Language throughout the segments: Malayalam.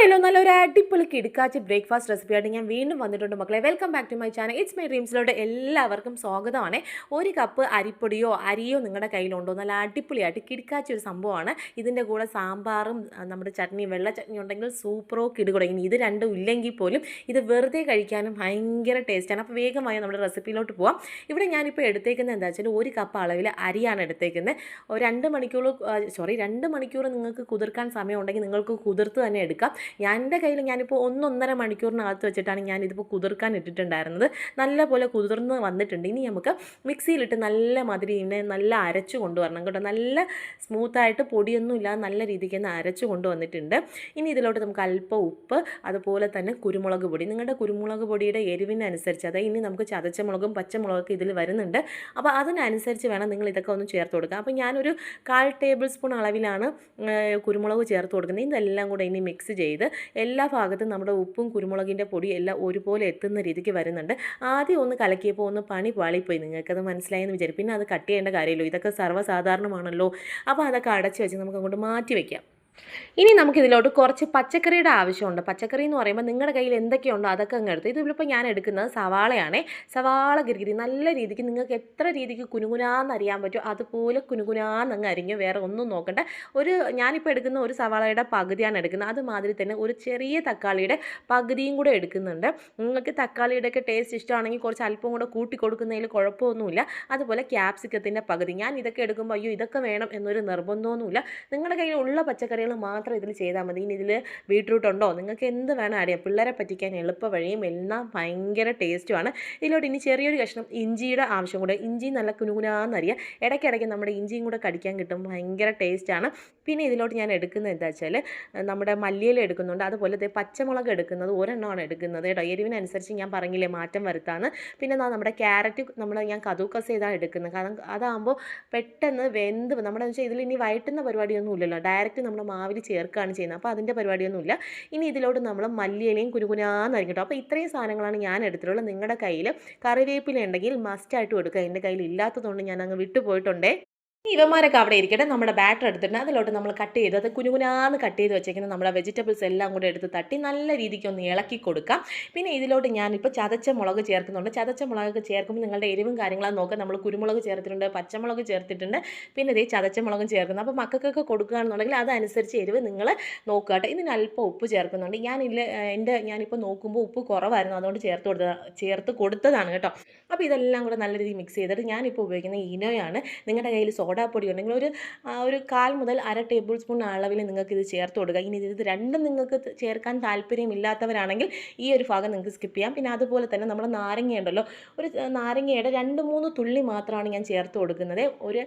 ഹലോ നല്ലൊരു അടിപൊളി കിടക്കാച്ച് ബ്രേക്ക്ഫാസ്റ്റ് റെസിപ്പി ആയിട്ട് ഞാൻ വീണ്ടും വന്നിട്ടുണ്ട് മക്കളെ. Welcome back to my channel it's my ഡ്രീംസിലോട്ട് എല്ലാവർക്കും സ്വാഗതമാണ്. ഒരു കപ്പ് അരിപ്പൊടിയോ അരിയോ നിങ്ങളുടെ കയ്യിലുണ്ടോ? നല്ല അടിപൊളിയായിട്ട് കിടക്കാച്ച ഒരു സംഭവമാണ്. ഇതിന്റെ കൂടെ സാമ്പാറും നമ്മുടെ ചട്നി വെള്ള ചട്നി ഉണ്ടെങ്കിൽ സൂപ്പറോ കിടു തുടങ്ങി ഇത് രണ്ടും ഇല്ലെങ്കിൽ പോലും ഇത് വെറുതെ കഴിക്കാനും ഭയങ്കര ടേസ്റ്റാണ് അപ്പോൾ വേഗമായി നമ്മുടെ റെസിപ്പിയിലോട്ട് പോവാം. ഇവിടെ ഞാനിപ്പോൾ എടുത്തേക്കുന്നത് എന്താ വെച്ചാൽ ഒരു കപ്പ് അളവിൽ അരിയാണ് എടുത്തേക്കുന്നത്. രണ്ട് മണിക്കൂർ സോറി രണ്ട് മണിക്കൂർ നിങ്ങൾക്ക് കുതിർക്കാൻ സമയമുണ്ടെങ്കിൽ നിങ്ങൾക്ക് കുതിർത്ത് തന്നെ എടുക്കാം. ഞാൻ എന്റെ കയ്യിൽ ഞാനിപ്പോൾ ഒന്നൊന്നര മണിക്കൂറിനകത്ത് വെച്ചിട്ടാണ് ഞാനിതിപ്പോൾ കുതിർക്കാൻ ഇട്ടിട്ടുണ്ടായിരുന്നത്. നല്ല പോലെ കുതിർന്ന് വന്നിട്ടുണ്ട്. ഇനി നമുക്ക് മിക്സിയിലിട്ട് നല്ല മാതിരി ഇതിനെ നല്ല അരച്ചു കൊണ്ടുവരണം കേട്ടോ. നല്ല സ്മൂത്തായിട്ട് പൊടിയൊന്നും ഇല്ലാതെ നല്ല രീതിക്ക് തന്നെ അരച്ചു കൊണ്ടുവന്നിട്ടുണ്ട്. ഇനി ഇതിലോട്ട് നമുക്ക് അല്പം ഉപ്പ് അതുപോലെ തന്നെ കുരുമുളക് പൊടി. നിങ്ങളുടെ കുരുമുളക് പൊടിയുടെ എരിവിനനുസരിച്ച് അതായത് ഇനി നമുക്ക് ചതച്ച മുളകും പച്ചമുളകൊക്കെ ഇതിൽ വരുന്നുണ്ട്. അപ്പോൾ അതിനനുസരിച്ച് വേണം നിങ്ങൾ ഇതൊക്കെ ഒന്ന് ചേർത്ത് കൊടുക്കുക അപ്പോൾ ഞാനൊരു കാൽ ടേബിൾ സ്പൂൺ അളവിലാണ് കുരുമുളക് ചേർത്ത് കൊടുക്കുന്നത്. ഇതെല്ലാം കൂടെ ഇനി മിക്സ് ചെയ്ത് എല്ലാ ഭാഗത്തും നമ്മുടെ ഉപ്പും കുരുമുളകിന്റെ പൊടിയും എല്ലാം ഒരുപോലെ എത്തുന്ന രീതിക്ക് വരുന്നുണ്ട്. ആദ്യം ഒന്ന് കലക്കിയപ്പോൾ ഒന്ന് പണി പാളിപ്പോയി നിങ്ങൾക്കത് മനസ്സിലായെന്ന് വിചാരിക്കും പിന്നെ അത് കട്ട് ചെയ്യേണ്ട കാര്യമല്ലോ. ഇതൊക്കെ സർവസാധാരണമാണല്ലോ. അപ്പോൾ അതൊക്കെ അടച്ച് വെച്ച് നമുക്ക് അങ്ങോട്ട് മാറ്റി വയ്ക്കാം ഇനി നമുക്കിതിലോട്ട് കുറച്ച് പച്ചക്കറിയുടെ ആവശ്യമുണ്ട്. പച്ചക്കറി എന്ന് പറയുമ്പോൾ നിങ്ങളുടെ കയ്യിൽ എന്തൊക്കെയുണ്ടോ അതൊക്കെ അങ്ങ് എടുത്ത്. ഇതിപ്പോൾ ഞാൻ എടുക്കുന്നത് സവാളയാണേ. സവാള ഗിരിഗിരി നല്ല രീതിക്ക് നിങ്ങൾക്ക് എത്ര രീതിക്ക് കുനുകുനാന്ന് അറിയാൻ പറ്റുമോ അതുപോലെ കുനുകുനാന്ന് അങ്ങ് അരിഞ്ഞു വേറെ ഒന്നും നോക്കണ്ട. ഒരു ഞാനിപ്പോൾ എടുക്കുന്ന ഒരു സവാളയുടെ പകുതിയാണ് എടുക്കുന്നത്. അതുമാതിരി തന്നെ ഒരു ചെറിയ തക്കാളിയുടെ പകുതിയും കൂടെ എടുക്കുന്നുണ്ട്. നിങ്ങൾക്ക് തക്കാളിയുടെ ഒക്കെ ടേസ്റ്റ് ഇഷ്ടമാണെങ്കിൽ കുറച്ച് അല്പം കൂടെ കൂട്ടി കൊടുക്കുന്നതിൽ കുഴപ്പമൊന്നുമില്ല. അതുപോലെ ക്യാപ്സിക്കത്തിന്റെ പകുതി. ഞാൻ ഇതൊക്കെ എടുക്കുമ്പോൾ അയ്യോ ഇതൊക്കെ വേണം എന്നൊരു നിർബന്ധമൊന്നുമില്ല. നിങ്ങളുടെ കയ്യിൽ ഉള്ള പച്ചക്കറികൾ മാത്രം ഇതിൽ ചെയ്താൽ മതി. ഇനി ഇതിൽ ബീട്രൂട്ട് ഉണ്ടോ? നിങ്ങൾക്ക് എന്ത് വേണം ചെയ്യാം പിള്ളേരെ പറ്റിക്കാൻ എളുപ്പ വഴിയും എല്ലാം ഭയങ്കര ടേസ്റ്റുമാണ് ഇതിലോട്ട് ഇനി ചെറിയൊരു കഷ്ണം ഇഞ്ചിയുടെ ആവശ്യം കൂടെ. ഇഞ്ചി നല്ല കുനുകുനാന്നറിയാം. ഇടയ്ക്കിടയ്ക്ക് നമ്മുടെ ഇഞ്ചിയും കൂടെ കടിക്കാൻ കിട്ടും. ഭയങ്കര ടേസ്റ്റാണ് പിന്നെ ഇതിലോട്ട് ഞാൻ എടുക്കുന്നത് എന്താ വെച്ചാൽ നമ്മുടെ മല്ലിയില എടുക്കുന്നുണ്ട്. അതുപോലെ പച്ചമുളക് എടുക്കുന്നത് ഒരെണ്ണമാണ് എടുക്കുന്നത് കേട്ടോ. എരിവിനനുസരിച്ച് ഞാൻ പറഞ്ഞില്ലേ മാറ്റം വരുത്താന്ന്. പിന്നെ നമ്മുടെ ക്യാരറ്റ് നമ്മൾ ഞാൻ കതൂക്കസ് ചെയ്താണ് എടുക്കുന്നത്. കാരണം അതാകുമ്പോൾ പെട്ടെന്ന് വെന്ത് നമ്മുടെ വെച്ചാൽ ഇതിൽ ഇനി വയറ്റുന്ന പരിപാടിയൊന്നും ഇല്ലല്ലോ. ഡയറക്റ്റ് നമ്മൾ മാവിൽ ചേർക്കുകയാണ് ചെയ്യുന്നത്. അപ്പോൾ അതിന്റെ പരിപാടിയൊന്നുമില്ല. ഇനി ഇതിലോട്ട് നമ്മൾ മല്ലിയിലയും കുരുകുനാന്നായിരിക്കും കേട്ടോ. അപ്പോൾ ഇത്രയും സാധനങ്ങളാണ് ഞാൻ എടുത്തിട്ടുള്ളത്. നിങ്ങളുടെ കയ്യിൽ കറിവേപ്പില ഉണ്ടെങ്കിൽ മസ്റ്റായിട്ട് കൊടുക്കുക. എന്റെ കയ്യിൽ ഇല്ലാത്തതുകൊണ്ട് ഞാൻ അങ്ങ് വിട്ടുപോയിട്ടുണ്ടേ. ഇവന്മാരൊക്കെ അവിടെ ഇരിക്കട്ടെ. നമ്മുടെ ബാറ്റർ എടുത്തിട്ട് അതിലോട്ട് നമ്മൾ കട്ട് ചെയ്ത് അത് കുനുകുനാന്ന് കട്ട് ചെയ്ത് വെച്ചേക്കുന്ന നമ്മുടെ വെജിറ്റബിൾസ് എല്ലാം കൂടെ എടുത്ത് തട്ടി നല്ല രീതിക്ക് ഒന്ന് ഇളക്കി കൊടുക്കാം. പിന്നെ ഇതിലോട്ട് ഞാനിപ്പോൾ ചതച്ച മുളക് ചേർക്കുന്നുണ്ട്. ചതച്ച മുളകൊക്കെ ചേർക്കുമ്പോൾ നിങ്ങളുടെ എരിവും കാര്യങ്ങളും നോക്കുക നമ്മൾ കുരുമുളക് ചേർത്തിട്ടുണ്ട് പച്ചമുളക് ചേർത്തിട്ടുണ്ട്. പിന്നെ ഇതേ ചതച്ച മുളകും ചേർക്കുന്നു. അപ്പോൾ മക്കൾക്കൊക്കെ കൊടുക്കുകയാണെന്നുണ്ടെങ്കിൽ അതനുസരിച്ച് എരിവ് നിങ്ങൾ നോക്കുക കേട്ടോ ഇതിന് അല്പം ഉപ്പ് ചേർക്കുന്നുണ്ട്. ഞാനില്ല എന്റെ ഞാനിപ്പോൾ നോക്കുമ്പോൾ ഉപ്പ് കുറവായിരുന്നു. അതുകൊണ്ട് ചേർത്ത് കൊടുത്ത ചേർത്ത് കൊടുത്തതാണ് കേട്ടോ. അപ്പോൾ ഇതെല്ലാം കൂടെ നല്ല രീതിയിൽ മിക്സ് ചെയ്തിട്ട് ഞാനിപ്പോൾ ഉപയോഗിക്കുന്ന ഇനോയാണ് നിങ്ങളുടെ കയ്യിൽ സോഡാപ്പൊടി ഉണ്ടെങ്കിൽ ഒരു ഒരു കാൽ മുതൽ അര ടേബിൾ സ്പൂൺ അളവിൽ നിങ്ങൾക്ക് ഇത് ചേർത്ത് കൊടുക്കുക. ഇനി ഇത് രണ്ടും നിങ്ങൾക്ക് ചേർക്കാൻ താല്പര്യമില്ലാത്തവരാണെങ്കിൽ ഈ ഒരു ഭാഗം നിങ്ങൾക്ക് സ്കിപ്പ് ചെയ്യാം. പിന്നെ അതുപോലെ തന്നെ നമ്മൾ നാരങ്ങ ഉണ്ടല്ലോ. ഒരു നാരങ്ങയുടെ രണ്ട് മൂന്ന് തുള്ളി മാത്രമാണ് ഞാൻ ചേർത്ത് കൊടുക്കുന്നത്. ഒരു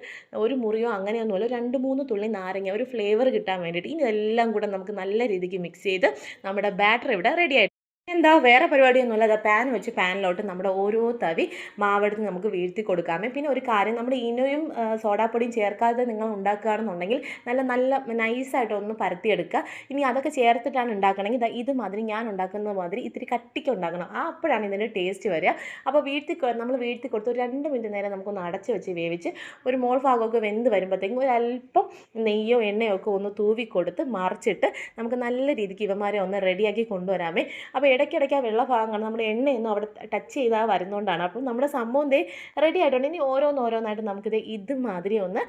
ഒരു മുറിയോ അങ്ങനെയൊന്നുമല്ല. രണ്ട് മൂന്ന് തുള്ളി നാരങ്ങ ഒരു ഫ്ലേവർ കിട്ടാൻ വേണ്ടിയിട്ട്. ഇനി ഇതെല്ലാം കൂടെ നമുക്ക് നല്ല രീതിക്ക് മിക്സ് ചെയ്ത് നമ്മുടെ ബാറ്റർ ഇവിടെ റെഡി ആയിട്ട് എന്താ വേറെ പരിപാടിയൊന്നുമില്ല. അതാ പാൻ വെച്ച് പാനിലോട്ട് നമ്മുടെ ഓരോ തവി മാവെടുത്ത് നമുക്ക് വീഴ്ത്തി കൊടുക്കാമേ. പിന്നെ ഒരു കാര്യം നമ്മുടെ ഇനോയും സോഡാപ്പൊടിയും ചേർക്കാതെ നിങ്ങൾ ഉണ്ടാക്കുകയാണെന്നുണ്ടെങ്കിൽ നല്ല നല്ല നൈസായിട്ട് ഒന്ന് പരത്തിയെടുക്കുക. ഇനി അതൊക്കെ ചേർത്തിട്ടാണ് ഉണ്ടാക്കണമെങ്കിൽ ഇത് മാതിരി ഞാൻ ഉണ്ടാക്കുന്ന മാതിരി ഇത്തിരി കട്ടിക്ക് ഉണ്ടാക്കണം. ആ അപ്പോഴാണ് ഇതിന്റെ ടേസ്റ്റ് വരിക. അപ്പോൾ വീഴ്ത്തി നമ്മൾ വീഴ്ത്തി കൊടുത്ത് ഒരു രണ്ട് മിനിറ്റ് നേരം നമുക്കൊന്ന് അടച്ച് വെച്ച് വേവിച്ച് ഒരു മോൾ ഭാഗമൊക്കെ വെന്ത് വരുമ്പോഴത്തേക്കും ഒരല്പം നെയ്യോ എണ്ണയോ ഒക്കെ ഒന്ന് തൂവി കൊടുത്ത് മറിച്ചിട്ട് നമുക്ക് നല്ല രീതിക്ക് ഇവന്മാരെ ഒന്ന് റെഡിയാക്കി കൊണ്ടുവരാമേ. അപ്പോൾ ഇടയ്ക്കിടയ്ക്ക് ആ വെള്ള ഭാഗം കാണും നമ്മുടെ എണ്ണയൊന്നും അവിടെ ടച്ച് ചെയ്താൽ വരുന്നതുകൊണ്ടാണ് അപ്പം നമ്മുടെ സംഭവം ദേ റെഡി ആയിട്ടുണ്ട്. ഇനി ഓരോന്നോരോന്നായിട്ട് നമുക്കിത് ഇതുമാതിരി ഒന്ന്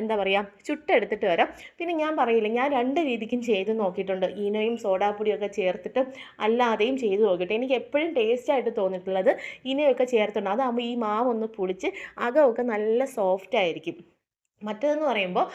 എന്താ പറയുക ചുട്ടെടുത്തിട്ട് വരാം. പിന്നെ ഞാൻ പറയില്ല ഞാൻ രണ്ട് രീതിക്കും ചെയ്ത് നോക്കിയിട്ടുണ്ട്. ഈനോയും സോഡാപ്പൊടിയൊക്കെ ചേർത്തിട്ട് അല്ലാതെയും ചെയ്ത് നോക്കിയിട്ട്. എനിക്ക് എപ്പോഴും ടേസ്റ്റായിട്ട് തോന്നിയിട്ടുള്ളത് ഇനയൊക്കെ ചേർത്തുണ്ട്. അതാകുമ്പോൾ ഈ മാവൊന്ന് പുളിച്ച് അകമൊക്കെ നല്ല സോഫ്റ്റ് ആയിരിക്കും. മറ്റേതെന്ന് പറയുമ്പോൾ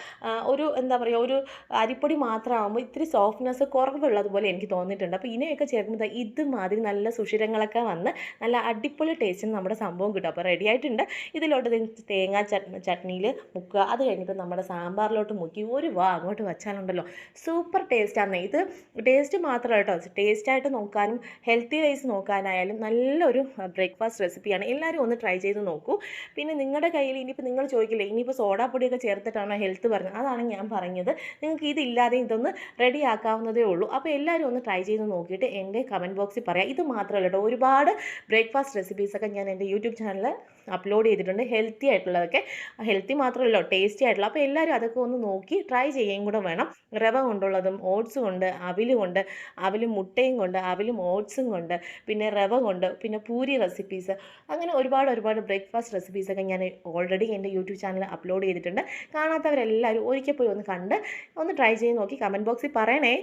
ഒരു എന്താ പറയുക ഒരു അരിപ്പൊടി മാത്രമാകുമ്പോൾ ഇത്തിരി സോഫ്റ്റ്നെസ് കുറവുള്ളതുപോലെ എനിക്ക് തോന്നിയിട്ടുണ്ട്. അപ്പോൾ ഇനിയൊക്കെ ചേർക്കുമ്പോൾ ഇതുമാതിരി നല്ല സുഷിരങ്ങളൊക്കെ വന്ന് നല്ല അടിപൊളി ടേസ്റ്റിന് നമ്മുടെ സംഭവം കിട്ടും. അപ്പോൾ റെഡി ആയിട്ടുണ്ട്. ഇതിലോട്ട് തേങ്ങ തേങ്ങാ ചട്നി ചട്നിയിൽ മുക്കുക. അത് കഴിഞ്ഞിട്ട് നമ്മുടെ സാമ്പാറിലോട്ട് മുക്കി ഒരു വാ അങ്ങോട്ട് വെച്ചാലുണ്ടല്ലോ. സൂപ്പർ ടേസ്റ്റാണ് ഇത് ടേസ്റ്റ് മാത്രമല്ല കേട്ടോ. ടേസ്റ്റായിട്ട് നോക്കാനും ഹെൽത്തി വൈസ് നോക്കാനായാലും നല്ലൊരു ബ്രേക്ക്ഫാസ്റ്റ് റെസിപ്പിയാണ് എല്ലാവരും ഒന്ന് ട്രൈ ചെയ്ത് നോക്കൂ. പിന്നെ നിങ്ങളുടെ കയ്യിൽ ഇനിയിപ്പോൾ നിങ്ങൾ ചോദിക്കില്ലേ ഇനിയിപ്പോൾ സോഡാപ്പൊടിയൊക്കെ ചേർത്തിട്ടാണോ ഹെൽത്ത് പറഞ്ഞത്. അതാണ് ഞാൻ പറഞ്ഞത്. നിങ്ങൾക്ക് ഇതില്ലാതെ ഇതൊന്ന് റെഡി ആക്കാവുന്നതേ ഉള്ളൂ. അപ്പോൾ എല്ലാവരും ഒന്ന് ട്രൈ ചെയ്ത് നോക്കിയിട്ട് എന്റെ കമന്റ് ബോക്സിൽ പറയാം. ഇത് മാത്രമല്ല കേട്ടോ ഒരുപാട് ബ്രേക്ക്ഫാസ്റ്റ് റെസിപ്പീസൊക്കെ ഞാൻ എന്റെ യൂട്യൂബ് ചാനലിൽ അപ്ലോഡ് ചെയ്തിട്ടുണ്ട്. ഹെൽത്തി ആയിട്ടുള്ളതൊക്കെ ഹെൽത്തി മാത്രമല്ലോ ടേസ്റ്റി ആയിട്ടുള്ള. അപ്പോൾ എല്ലാവരും അതൊക്കെ ഒന്ന് നോക്കി ട്രൈ ചെയ്യുകയും കൂടെ വേണം. റവ കൊണ്ടുള്ളതും ഓട്സ് കൊണ്ട് അവിൽ കൊണ്ട് അവിലും മുട്ടയും കൊണ്ട് അവിലും ഓട്സും കൊണ്ട് പിന്നെ റവ കൊണ്ട് പിന്നെ പൂരി റെസിപ്പീസ് അങ്ങനെ ഒരുപാട് ഒരുപാട് ബ്രേക്ക്ഫാസ്റ്റ് റെസിപ്പീസൊക്കെ ഞാൻ ഓൾറെഡി എന്റെ യൂട്യൂബ് ചാനൽ അപ്ലോഡ് ചെയ്തിട്ടുണ്ട്. കാണാത്തവരെല്ലാവരും ഒരിക്കൽ പോയി ഒന്ന് കണ്ട് ഒന്ന് ട്രൈ ചെയ്ത് നോക്കി കമന്റ് ബോക്സിൽ പറയണേ.